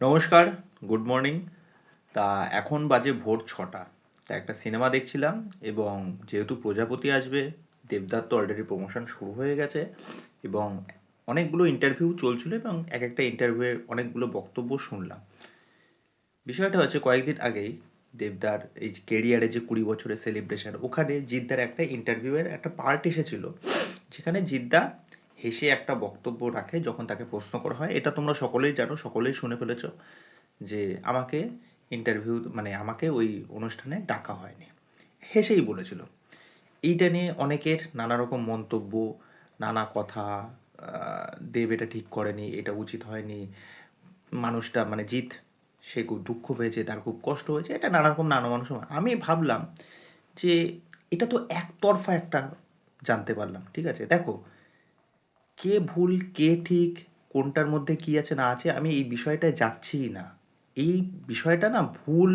নমস্কার good morning তা এখন বাজে ভোর ছটা। তা একটা সিনেমা দেখছিলাম এবং যেহেতু প্রজাপতি আসবে দেবদার তো অলরেডি প্রমোশন শুরু হয়ে গেছে এবং অনেকগুলো ইন্টারভিউ চলছিল এবং এক একটা ইন্টারভিউয়ের অনেকগুলো বক্তব্য শুনলাম। বিষয়টা হচ্ছে কয়েকদিন আগেই দেবদার এই কেরিয়ারে যে কুড়ি বছরের সেলিব্রেশন ওখানে জিদ্দার একটা ইন্টারভিউয়ের একটা পার্ট এসেছিল। যেখানে জিদ্দা হেসে একটা বক্তব্য রাখে যখন তাকে প্রশ্ন করা হয়। এটা তোমরা সকলেই জানো, সকলেই শুনে ফেলেছ যে আমাকে ইন্টারভিউ মানে আমাকে ওই অনুষ্ঠানে ডাকা হয়নি। হেসেই বলেছিল। এইটা নিয়ে অনেকের নানা রকম মন্তব্য, নানা কথা দেব এটা ঠিক করেনি, এটা উচিত হয়নি, মানুষটা মানে জিত, সে খুব দুঃখ পেয়েছে, তার খুব কষ্ট হয়েছে, এটা নানা রকম নানা মানুষ আমি ভাবলাম যে এটা তো একতরফা একটা জানতে পারলাম, ঠিক আছে? দেখো কে ভুল, কে ঠিক, কোনটার মধ্যে কি আছে, না আছে, আমি এই বিষয়টায় যাচ্ছিই না। এই বিষয়টা না ভুল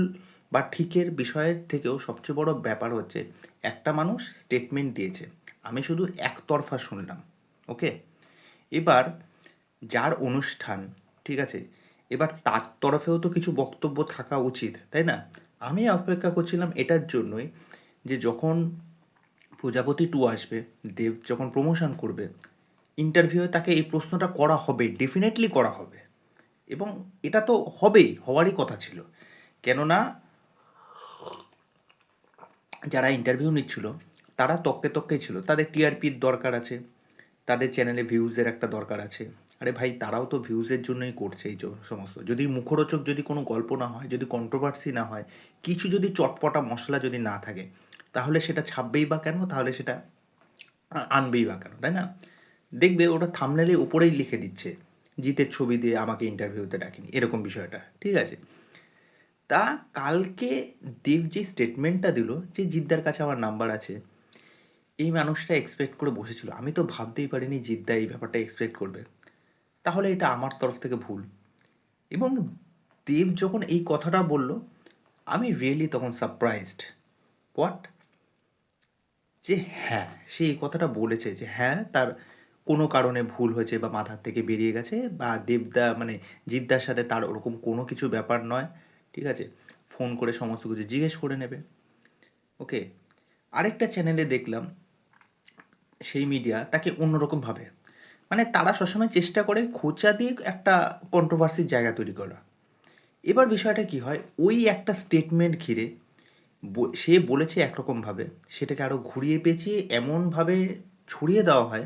বা ঠিকের বিষয়ের থেকেও সবচেয়ে বড় ব্যাপার হচ্ছে, একটা মানুষ স্টেটমেন্ট দিয়েছে, আমি শুধু একতরফা শুনলাম ওকে এবার যার অনুষ্ঠান, ঠিক আছে? এবার তার তরফেও তো কিছু বক্তব্য থাকা উচিত, তাই না? আমি অপেক্ষা করছিলাম এটার জন্যই যে যখন প্রজাপতি টু আসবে, দেব যখন প্রমোশন করবে ইন্টারভিউয়ে তাকে এই প্রশ্নটা করা হবে ডেফিনেটলি করা হবে। এবং এটা তো হবেই, হওয়ারই কথা ছিল। কেননা, যারা ইন্টারভিউ নিচ্ছিল, তারা তককে তককেই ছিল। তাদের টিআরপির দরকার আছে, তাদের চ্যানেলে ভিউজের একটা দরকার আছে। আরে ভাই, তারাও তো ভিউজের জন্যই করছে এই সমস্ত। যদি মুখরোচক যদি কোনো গল্প না হয়, যদি কন্ট্রোভার্সি না হয়, কিছু যদি চটপটা মশলা যদি না থাকে, তাহলে সেটা ছাপবেই বা কেন? তাহলে সেটা আনবেই বা কেন? তাই না? দেখবে ওটা থামনেলে উপরেই লিখে দিচ্ছে, জিতের ছবি দিয়ে আমাকে ইন্টারভিউতে ডাকেনি, এরকম বিষয়টা, ঠিক আছে? তা কালকে দেব যে স্টেটমেন্টটা দিল, যে জিদ্দার কাছে আমার নাম্বার আছে, এই মানুষটা এক্সপেক্ট করে বসেছিল। আমি তো ভাবতেই পারিনি জিদ্দা এই ব্যাপারটা এক্সপেক্ট করবে। তাহলে এটা আমার তরফ থেকে ভুল। এবং দেব যখন এই কথাটা বলল, আমি রিয়েলি তখন সারপ্রাইজড হোয়াট যে হ্যাঁ সে এই কথাটা বলেছে যে হ্যাঁ তার কোনো কারণে ভুল হয়েছে বা মাথার থেকে বেরিয়ে গেছে বা দেবদা মানে জিদ্দার সাথে তার ওরকম কোনো কিছু ব্যাপার নয়, ঠিক আছে? ফোন করে সমস্ত কিছু জিজ্ঞেস করে নেবে। ওকে আরেকটা চ্যানেলে দেখলাম, সেই মিডিয়া তাকে অন্যরকম ভাবে। মানে তারা সবসময় চেষ্টা করে খোঁচা দিয়ে একটা কন্ট্রোভার্সির জায়গা তৈরি করা। এবার বিষয়টা কি হয়? ওই একটা স্টেটমেন্ট ঘিরে সে বলেছে একরকমভাবে সেটাকে আরও ঘুরিয়ে পেঁচিয়ে এমনভাবে ছড়িয়ে দেওয়া হয়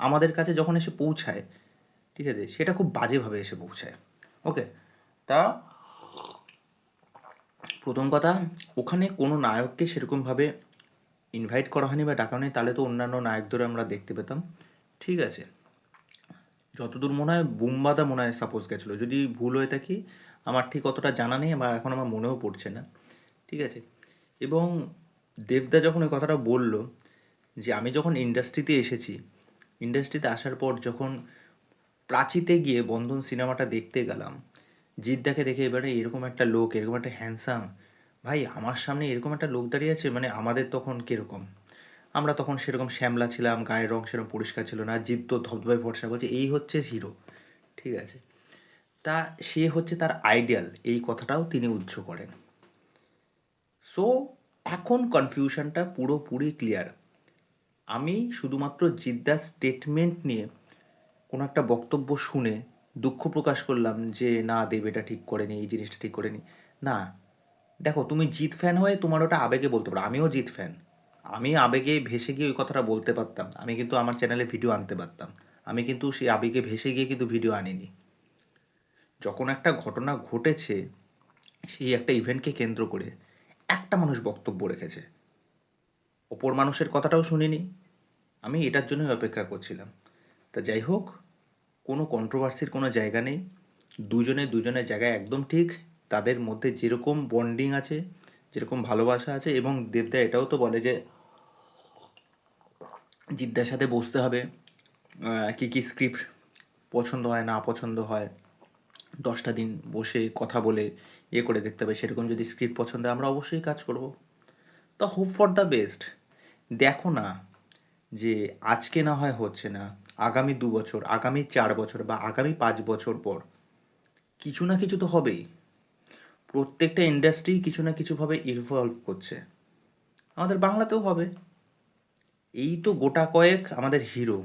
আমাদের কাছে যখন এসে পৌঁছায়, ঠিক আছে, সেটা খুব বাজেভাবে এসে পৌঁছায়। ওকে তা প্রথম কথা, ওখানে কোনো নায়ককে সেরকমভাবে ইনভাইট করা হয়নি বা ডাকা হয়নি, তাহলে তো অন্যান্য নায়কদের আমরা দেখতে পেতাম। ঠিক আছে? যতদূর মনে হয়, বুম্বাদা মনে হয় সাপোজ গেছিল। যদি ভুল হয়ে থাকি, আমার ঠিক অতটা জানা নেই, বা এখন আমার মনেও পড়ছে না। ঠিক আছে? এবং দেবদা যখন ওই কথাটা বলল, যে আমি যখন ইন্ডাস্ট্রিতে এসেছি ইন্ডাস্ট্রিতে আসার পর যখন প্রাচীতে গিয়ে বন্ধন সিনেমাটা দেখতে গেলাম, জিদ্দাকে দেখে এবারে এরকম একটা লোক, এরকম একটা হ্যান্ডসাম ভাই আমার সামনে এরকম একটা লোক দাঁড়িয়ে আছে? মানে আমাদের তখন কীরকম? আমরা তখন সেরকম শ্যামলা ছিলাম, গায়ের রং সেরকম পরিষ্কার ছিল না জিদ তো ধবধবে ভরসা করছে, এই হচ্ছে হিরো, ঠিক আছে? তা সে হচ্ছে তার আইডিয়াল এই কথাটাও তিনি উজ্জ করেন। সো এখন কনফিউশনটা পুরোপুরি ক্লিয়ার আমি শুধুমাত্র জিদ্দার স্টেটমেন্ট নিয়ে কোনো একটা বক্তব্য শুনে দুঃখ প্রকাশ করলাম যে, না দেব, এটা ঠিক করেনি, এই জিনিসটা ঠিক করেনি। না। দেখো, তুমি জিত ফ্যান হয়ে তোমার ওটা আবেগে বলতে পারো। আমিও জিত ফ্যান আমি আবেগে ভেসে গিয়ে ওই কথাটা বলতে পারতাম। আমি কিন্তু আমার চ্যানেলে ভিডিও আনতে পারতাম। আমি কিন্তু সেই আবেগে ভেসে গিয়ে কিন্তু ভিডিও আনিনি। যখন একটা ঘটনা ঘটেছে, সেই একটা ইভেন্টকে কেন্দ্র করে একটা মানুষ বক্তব্য রেখেছে। অপর মানুষের কথাটাও শুনিনি। আমি এটার জন্যই অপেক্ষা করছিলাম। তা যাই হোক, কোনো কন্ট্রোভার্সির কোনো জায়গা নেই। দুজনে দুজনের জায়গায় একদম ঠিক। তাদের মধ্যে যেরকম বন্ডিং আছে, যেরকম ভালোবাসা আছে এবং দেবদা এটাও তো বলে যে, জিদ্দার সাথে বসতে হবে কি কি স্ক্রিপ্ট পছন্দ হয়, না পছন্দ হয়। দশটা দিন বসে কথা বলে ইয়ে করে দেখতে হবে। সেরকম যদি স্ক্রিপ্ট পছন্দ হয়, আমরা অবশ্যই কাজ করব। তা হোপ ফর দ্য বেস্ট দেখো না যে আজকে না হয় হচ্ছে না, আগামী দু বছর, আগামী চার বছর বা আগামী পাঁচ বছর পর কিছু না কিছু তো হবেই। প্রত্যেকটা ইন্ডাস্ট্রি কিছু না কিছুভাবে ইনভলভ করছে। আমাদের বাংলাতেও হবে। এই তো গোটা কয়েক আমাদের হিরো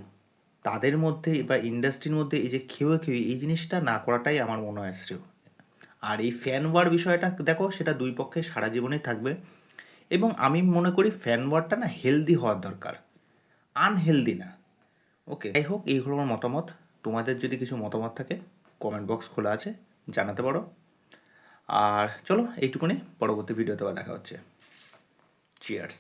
তাদের মধ্যে বা ইন্ডাস্ট্রির মধ্যে এই যে খেয়ে খেয়ে এই জিনিসটা না করাটাই আমার মনে হয় শ্রেয়। আর এই ফ্যান ওয়ার বিষয়টা, দেখো, সেটা দুই পক্ষে সারা জীবনেই থাকবে। এবং আমি মনে করি ফ্যান ওয়ারটা না হেলদি হওয়ার দরকার। আনহেলদি না। ওকে যাই হোক এইগুলো আমার মতামত। তোমাদের যদি কিছু মতামত থাকে কমেন্ট বক্স খোলা আছে, জানাতে পারো। আর চলো, এইটুকুনি পরবর্তী ভিডিওতে আবার দেখা হচ্ছে। চিয়ার্স